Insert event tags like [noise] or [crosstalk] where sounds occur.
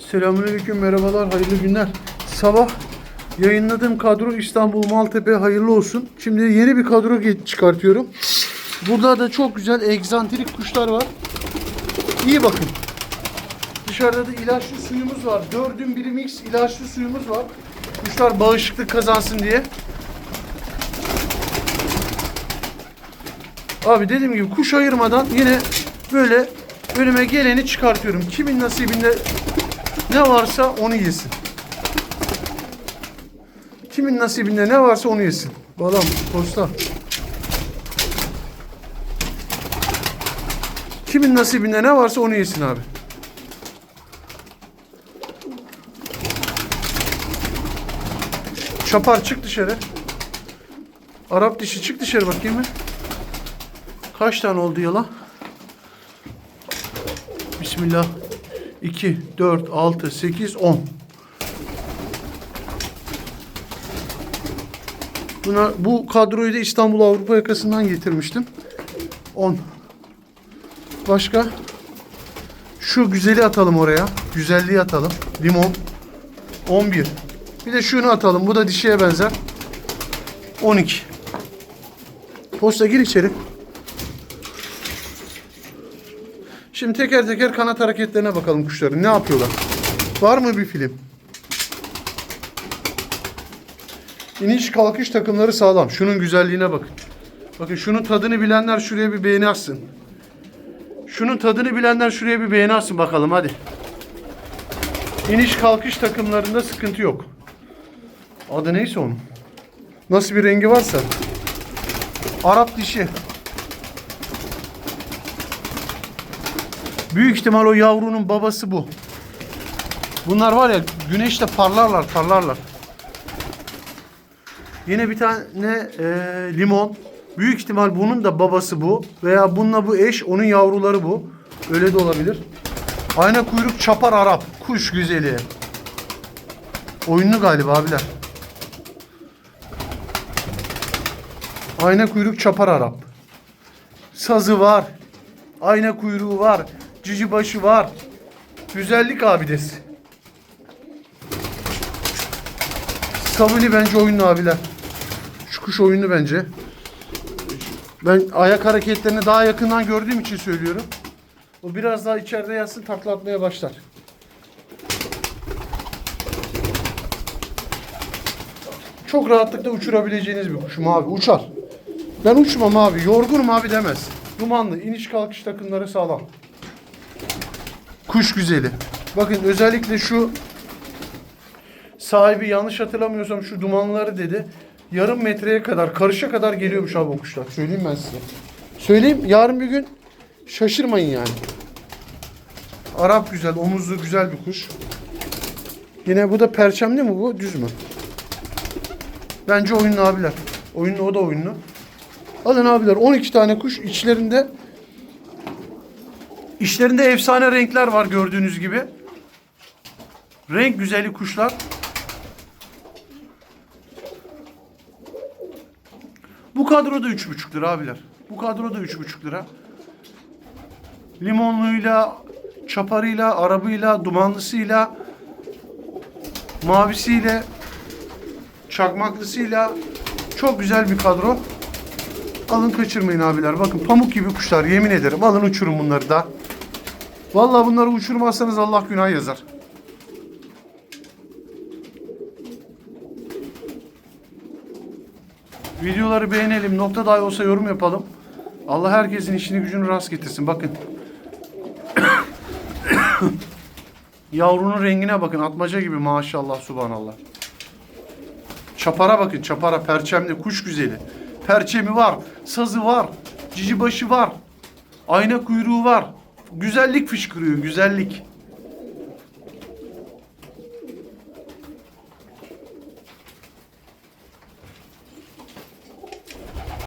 Selamünaleyküm, merhabalar, hayırlı günler. Sabah yayınladığım kadro İstanbul Maltepe hayırlı olsun. Şimdi yeni bir kadro çıkartıyorum. Burada da çok güzel egzantrik kuşlar var. İyi bakın. Dışarıda da ilaçlı suyumuz var. Dördün biri mix ilaçlı suyumuz var. Kuşlar bağışıklık kazansın diye. Abi dediğim gibi kuş ayırmadan yine böyle önüme geleni çıkartıyorum. Kimin nasibinde ne varsa onu yesin. Kimin nasibinde ne varsa onu yesin. Balam, posta. Kimin nasibinde ne varsa onu yesin abi. Çapar çık dışarı. Arap dişi çık dışarı bakayım bir. Kaç tane oldu yala? Bismillah. 2, 4, 6, 8, 10. Buna, bu kadroyu da İstanbul Avrupa yakasından getirmiştim. 10. Başka? Şu güzeli atalım oraya. Güzelliği atalım. Limon. 11. Bir de şunu atalım. Bu da dişiye benzer. 12. Posta gir içeri. Şimdi teker teker kanat hareketlerine bakalım kuşların. Ne yapıyorlar? Var mı bir film? İniş kalkış takımları sağlam. Şunun güzelliğine bakın. Bakın şunun tadını bilenler şuraya bir beğeni atsın. Şunun tadını bilenler şuraya bir beğeni atsın bakalım hadi. İniş kalkış takımlarında sıkıntı yok. Adı neyse onun. Nasıl bir rengi varsa. Arap dişi. Büyük ihtimal o yavrunun babası bu. Bunlar var ya güneşte parlarlar parlarlar. Yine bir tane e, limon. Büyük ihtimal bunun da babası bu. Veya bununla bu eş onun yavruları bu. Öyle de olabilir. Ayna kuyruk çapar Arap. Kuş güzeli. Oyunlu galiba abiler. Ayna kuyruk çapar Arap. Sazı var. Ayna kuyruğu var. Cici başı var. Güzellik abidesi. Sabuni bence oyunlu abiler. Şu kuş oyunlu bence. Ben ayak hareketlerini daha yakından gördüğüm için söylüyorum. O biraz daha içeride yatsın takla atmaya başlar. Çok rahatlıkla uçurabileceğiniz bir kuşum abi. Uçar. Ben uçmam abi. Yorgunum abi demez. Dumanlı. iniş kalkış takımları sağlam. Kuş güzeli. Bakın özellikle şu sahibi yanlış hatırlamıyorsam şu dumanları dedi. Yarım metreye kadar, karışa kadar geliyormuş abi o kuşlar. Söyleyeyim ben size. Söyleyeyim yarın bir gün şaşırmayın yani. Arap güzel, omuzlu güzel bir kuş. Yine bu da perçemli mi bu, düz mü? Bence oyunlu abiler. Oyunlu o da oyunlu. Alın abiler 12 tane kuş içlerinde İçlerinde efsane renkler var gördüğünüz gibi. Renk güzeli kuşlar. Bu kadroda 3,5 lira abiler. Bu kadroda 3,5 lira. Limonluyla, çaparıyla, arabıyla, dumanlısıyla, mavisiyle, çakmaklısıyla çok güzel bir kadro. Alın kaçırmayın abiler. Bakın pamuk gibi kuşlar yemin ederim. Alın uçurun bunları da. Vallahi bunları uçurmazsanız Allah günah yazar. Videoları beğenelim. Nokta dahi olsa yorum yapalım. Allah herkesin işini gücünü rast getirsin. Bakın. [coughs] Yavrunun rengine bakın. Atmaca gibi maşallah subhanallah. Çapara bakın. Çapara perçemli kuş güzeli. Perçemi var. Sazı var. Cici başı var. Ayna kuyruğu var. Güzellik fışkırıyor. Güzellik.